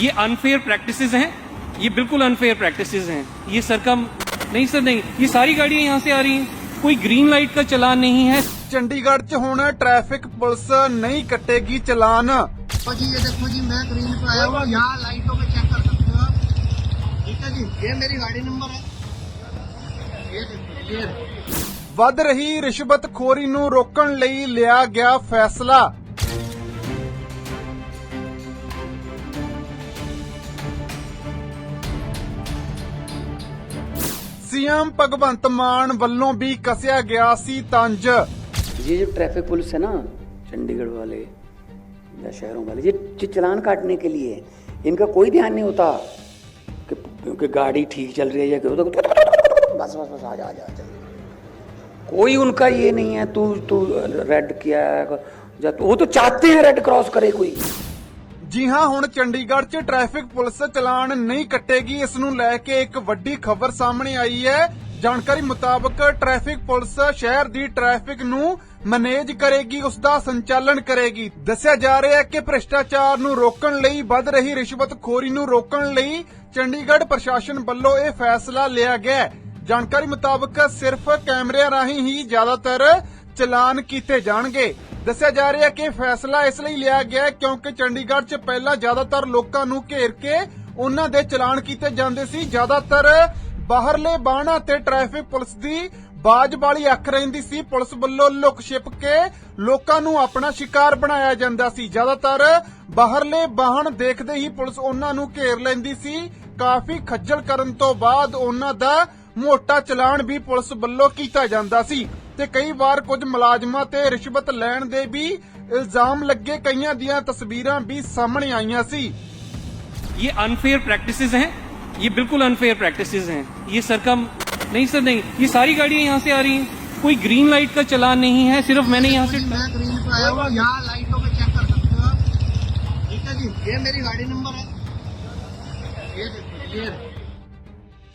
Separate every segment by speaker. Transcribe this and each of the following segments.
Speaker 1: ये unfair practices हैं ये बिल्कुल अनफेयर प्रैक्टिसेस हैं ये सर का नहीं सर नहीं ये सारी गाड़ियां यहाँ से आ रही हैं कोई ग्रीन लाइट का चलान नहीं है
Speaker 2: ਚੰਡੀਗੜ੍ਹ 'ਚ ਹੁਣ ਟ੍ਰੈਫਿਕ ਪੁਲਿਸ ਨਹੀਂ ਕੱਟੇਗੀ ਚਲਾਨ
Speaker 3: देखो जी ये देखो जी मैं ग्रीन पे आया हूँ यहाँ लाइटों में चेक कर सकते हो आप ठीक है जी ये मेरी गाड़ी नंबर है ये देखो ये
Speaker 2: ਵੱਧ ਰਹੀ ਰਿਸ਼ਵਤਖੋਰੀ ਨੂੰ ਰੋਕਣ ਲਈ ਲਿਆ ਗਿਆ ਫੈਸਲਾ ਸੀਐਮ ਭਗਵੰਤ ਮਾਨ ਵੱਲੋਂ ਵੀ ਕੱਸਿਆ ਗਿਆ ਸੀ ਤੰਜ
Speaker 4: ये जो ट्रैफिक पुलिस है ना चंडीगढ़ वाले या शहरों वाले ये ये चलान काटने के लिए है। इनका कोई ध्यान नहीं होता कि क्योंकि गाड़ी ठीक चल रही है या क्या होता बस बस बस आ जा आ जा चल कोई उनका ये नहीं है तू तू रेड किया है या वो तो चाहते हैं रेड क्रॉस करे कोई
Speaker 2: ਜੀ ਹਾਂ, ਹੁਣ ਚੰਡੀਗੜ੍ਹ 'ਚ ਟ੍ਰੈਫਿਕ ਪੁਲਿਸ ਚਲਾਨ ਨਹੀਂ ਕੱਟੇਗੀ। ਇਸ ਨੂੰ ਲੈ ਕੇ ਇੱਕ ਵੱਡੀ ਖਬਰ ਸਾਹਮਣੇ ਆਈ ਹੈ। ਜਾਣਕਾਰੀ ਮੁਤਾਬਕ ਟ੍ਰੈਫਿਕ ਪੁਲਿਸ ਸ਼ਹਿਰ ਦੀ ਟ੍ਰੈਫਿਕ ਨੂੰ ਮੈਨੇਜ ਕਰੇਗੀ ਉਸ ਦਾ ਸੰਚਾਲਨ ਕਰੇਗੀ। ਦੱਸਿਆ ਜਾ ਰਿਹਾ ਹੈ ਕਿ ਭ੍ਰਿਸ਼ਟਾਚਾਰ ਨੂੰ ਰੋਕਣ ਲਈ, ਵੱਧ ਰਹੀ ਰਿਸ਼ਵਤਖੋਰੀ ਨੂੰ ਰੋਕਣ ਲਈ ਚੰਡੀਗੜ੍ਹ ਪ੍ਰਸ਼ਾਸਨ ਵੱਲੋਂ ਇਹ ਫੈਸਲਾ ਲਿਆ ਗਿਆ ਜਾਣਕਾਰੀ ਮੁਤਾਬਕ ਸਿਰਫ ਕੈਮਰਿਆਂ ਰਾਹੀਂ ਹੀ ਜ਼ਿਆਦਾਤਰ ਚਲਾਨ ਕੀਤੇ ਜਾਣਗੇ। ਦੱਸਿਆ ਜਾ ਰਿਹਾ ਹੈ ਕਿ ਫੈਸਲਾ ਇਸ ਲਈ ਲਿਆ ਗਿਆ ਹੈ ਕਿਉਂਕਿ ਚੰਡੀਗੜ੍ਹ 'ਚ ਪਹਿਲਾਂ ਜ਼ਿਆਦਾਤਰ ਲੋਕਾਂ ਨੂੰ ਘੇਰ ਕੇ ਉਹਨਾਂ ਦੇ ਚਲਾਨ ਕੀਤੇ ਜਾਂਦੇ ਸੀ। ਜ਼ਿਆਦਾਤਰ ਬਾਹਰਲੇ ਬਾਣਾ ਤੇ ਟ੍ਰੈਫਿਕ ਪੁਲਿਸ ਦੀ ਬਾਜ ਵਾਲੀ ਅੱਖ ਰਹਿੰਦੀ ਸੀ। ਪੁਲਿਸ ਵੱਲੋਂ ਲੁਕ ਛਿਪ ਕੇ ਲੋਕਾਂ ਨੂੰ ਆਪਣਾ ਸ਼ਿਕਾਰ ਬਣਾਇਆ ਜਾਂਦਾ ਸੀ। ਜ਼ਿਆਦਾਤਰ ਬਾਹਰਲੇ ਬਾਹਣ ਦੇਖਦੇ ਹੀ ਪੁਲਿਸ ਉਹਨਾਂ ਨੂੰ ਘੇਰ ਲੈਂਦੀ ਸੀ। ਕਾਫੀ ਖੱਜਲ ਕਰਨ ਤੋਂ ਬਾਅਦ ਉਹਨਾਂ ਦਾ ਮੋਟਾ ਚਲਾਨ ਵੀ ਪੁਲਿਸ ਵੱਲੋਂ ਕੀਤਾ ਜਾਂਦਾ ਸੀ। ਤੇ ਕਈ ਵਾਰ ਕੁਝ ਮੁਲਾਜ਼ਮਾਂ ਤੇ ਰਿਸ਼ਵਤ ਲੈਣ ਦੇ ਵੀ ਇਲਜ਼ਾਮ ਲੱਗੇ ਕਈਆਂ ਦੀਆਂ ਤਸਵੀਰਾਂ ਵੀ ਸਾਹਮਣੇ ਆਈਆਂ ਸੀ
Speaker 1: ये अनफेयर प्रैक्टिसेस हैं ये बिल्कुल अनफेयर प्रैक्टिसेस हैं ये सर का नहीं सर नहीं ये सारी गाड़ियां यहाँ से आ रही हैं कोई ग्रीन लाइट का चलान नहीं है सिर्फ मैंने यहाँ से
Speaker 3: मैं ग्रीन पे आया हूँ यहाँ लाइटों में चेक कर सकते हो आप ठीक है जी ये मेरी गाड़ी नंबर है ये देखो ये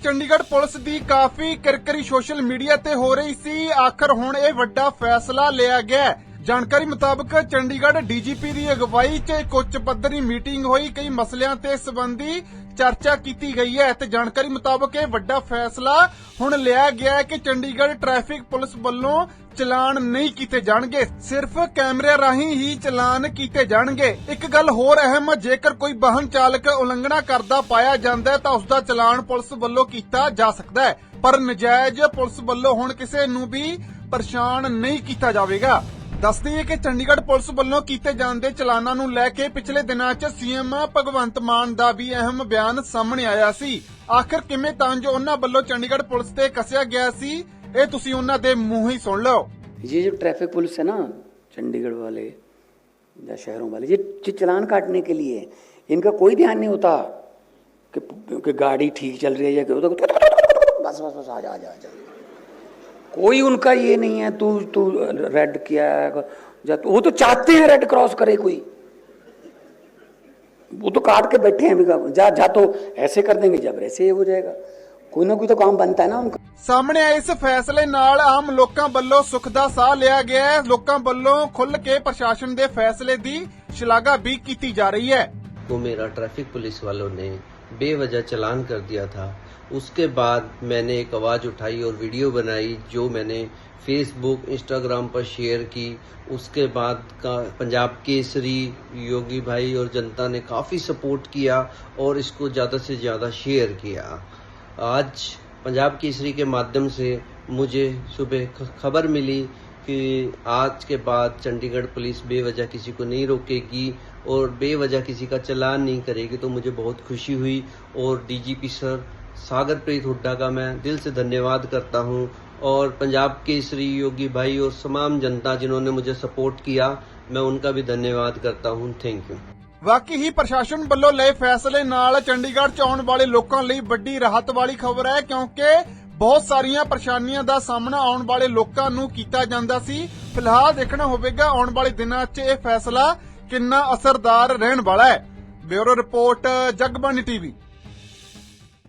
Speaker 2: ਚੰਡੀਗੜ੍ਹ ਪੁਲਿਸ ਦੀ ਕਾਫੀ ਕਿਰਕਰੀ ਸੋਸ਼ਲ ਮੀਡੀਆ ਤੇ ਹੋ ਰਹੀ ਸੀ। ਆਖਰ ਹੁਣ ਇਹ ਵੱਡਾ ਫੈਸਲਾ ਲਿਆ ਗਿਆ ਜਾਣਕਾਰੀ ਮੁਤਾਬਕ ਚੰਡੀਗੜ੍ਹ ਡੀਜੀਪੀ ਦੀ ਅਗਵਾਈ 'ਚ ਇੱਕ ਉੱਚ ਪੱਧਰੀ ਮੀਟਿੰਗ ਹੋਈ। ਕਈ ਮਸਲਿਆਂ ਤੇ ਸੰਬੰਧੀ ਚਰਚਾ ਕੀਤੀ ਗਈ ਹੈ ਤੇ ਜਾਣਕਾਰੀ ਮੁਤਾਬਕ ਇਹ ਵੱਡਾ ਫੈਸਲਾ ਹੁਣ ਲਿਆ ਗਿਆ ਹੈ ਕਿ ਚੰਡੀਗੜ੍ਹ ਟ੍ਰੈਫਿਕ ਪੁਲਿਸ ਵੱਲੋਂ ਚਲਾਨ ਨਹੀਂ ਕੀਤੇ ਜਾਣਗੇ। ਸਿਰਫ ਕੈਮਰੇ ਰਾਹੀਂ ਹੀ ਚਲਾਨ ਕੀਤੇ ਜਾਣਗੇ। ਇੱਕ ਗੱਲ ਹੋਰ ਅਹਿਮ, ਜੇਕਰ ਕੋਈ ਵਾਹਨ ਚਾਲਕ ਉਲੰਘਣਾ ਕਰਦਾ ਪਾਇਆ ਜਾਂਦਾ ਹੈ ਤਾਂ ਉਸ ਦਾ ਚਲਾਨ ਪੁਲਿਸ ਵੱਲੋਂ ਕੀਤਾ ਜਾ ਸਕਦਾ ਹੈ। ਪਰ ਨਜਾਇਜ਼ ਪੁਲਿਸ ਵੱਲੋਂ ਹੁਣ ਕਿਸੇ ਨੂੰ ਵੀ ਪਰੇਸ਼ਾਨ ਨਹੀਂ ਕੀਤਾ ਜਾਵੇਗਾ। ਦੱਸ ਦਈਏ ਕਿ ਚੰਡੀਗੜ੍ਹ ਪੁਲਿਸ ਵੱਲੋਂ ਕੀਤੇ ਜਾਂਦੇ ਚਲਾਨਾਂ ਨੂੰ ਲੈ ਕੇ ਪਿਛਲੇ ਦਿਨਾਂ 'ਚ ਸੀਐਮ ਭਗਵੰਤ ਮਾਨ ਦਾ ਵੀ ਅਹਿਮ ਬਿਆਨ ਸਾਹਮਣੇ ਆਇਆ ਸੀ ਆਖਰ ਕਿਵੇਂ ਤਾਂ ਜੋ ਉਹਨਾਂ ਵੱਲੋਂ ਚੰਡੀਗੜ੍ਹ ਪੁਲਿਸ ਤੇ ਕੱਸਿਆ ਗਿਆ ਸੀ ਇਹ ਤੁਸੀਂ ਉਹਨਾਂ ਦੇ ਮੂੰਹ ਹੀ ਸੁਣ ਲਓ
Speaker 4: ये जो ट्रैफिक पुलिस है ना चंडीगढ़ वाले या शहरों वाले ये ये चलान काटने के लिए है। इनका कोई ध्यान नहीं होता कि क्योंकि गाड़ी ठीक चल रही है या क्या होता बस बस बस आ जा आ जा चल कोई उनका ये नहीं है तू तू रेड किया है या वो तो चाहते हैं रेड क्रॉस करे कोई वो तो काट के बैठे हैं अभी जा जा तो ऐसे कर देंगे जब ऐसे ही हो जाएगा कोई ना कोई तो काम बनता है ना उनका
Speaker 2: ਸਾਹਮਣੇ ਆਏ ਇਸ ਫੈਸਲੇ ਨਾਲ ਆਮ ਲੋਕਾਂ ਵੱਲੋਂ ਸੁੱਖ ਦਾ ਸਾਹ ਲਿਆ ਗਿਆ ਹੈ ਲੋਕਾਂ ਵੱਲੋਂ ਖੁੱਲ੍ਹ ਕੇ ਪ੍ਰਸ਼ਾਸਨ ਦੇ ਫੈਸਲੇ ਦੀ ਸ਼ਲਾਘਾ ਵੀ ਕੀਤੀ ਜਾ ਰਹੀ ਹੈ
Speaker 5: को मेरा ट्रैफ़िक पुलिस वालों ने बेवजह चलान कर दिया था। उसके बाद मैंने एक आवाज़ उठाई और वीडियो बनाई जो मैंने फेसबुक, इंस्टाग्राम पर शेयर की। उसके बाद का पंजाब केसरी, योगी भाई और जनता ने काफ़ी सपोर्ट किया और इसको ज़्यादा से ज़्यादा शेयर किया। आज पंजाब केसरी के माध्यम से मुझे सुबह खबर मिली कि आज के बाद चंडीगढ़ पुलिस बेवजह किसी को नहीं रोकेगी और बेवजह किसी का चलान नहीं करेगी तो मुझे बहुत खुशी हुई और डीजीपी सर सागर प्रीत हुड्डा का मैं दिल से धन्यवाद करता हूं और पंजाब केसरी योगी भाई और तमाम जनता जिन्होंने मुझे सपोर्ट किया मैं उनका भी धन्यवाद करता हूं थैंक यू
Speaker 2: ਵਾਕਈ ਹੀ ਪ੍ਰਸ਼ਾਸਨ ਵੱਲੋਂ ਲਏ ਫੈਸਲੇ ਨਾਲ ਚੰਡੀਗੜ੍ਹ 'ਚ ਆਉਣ ਵਾਲੇ ਲੋਕਾਂ ਲਈ ਵੱਡੀ ਰਾਹਤ ਵਾਲੀ ਖਬਰ ਹੈ ਕਿਉਂਕਿ ਬਹੁਤ ਸਾਰੀਆਂ ਪਰੇਸ਼ਾਨੀਆਂ ਦਾ ਸਾਹਮਣਾ ਆਉਣ ਵਾਲੇ ਲੋਕਾਂ ਨੂੰ ਕੀਤਾ ਜਾਂਦਾ ਸੀ। ਫਿਲਹਾਲ ਦੇਖਣਾ ਹੋਵੇਗਾ, ਆਉਣ ਵਾਲੇ ਦਿਨਾਂ 'ਚ ਇਹ ਫੈਸਲਾ ਕਿੰਨਾ ਅਸਰਦਾਰ ਰਹਿਣ ਵਾਲਾ ਹੈ। Bureau report Jagbani TV.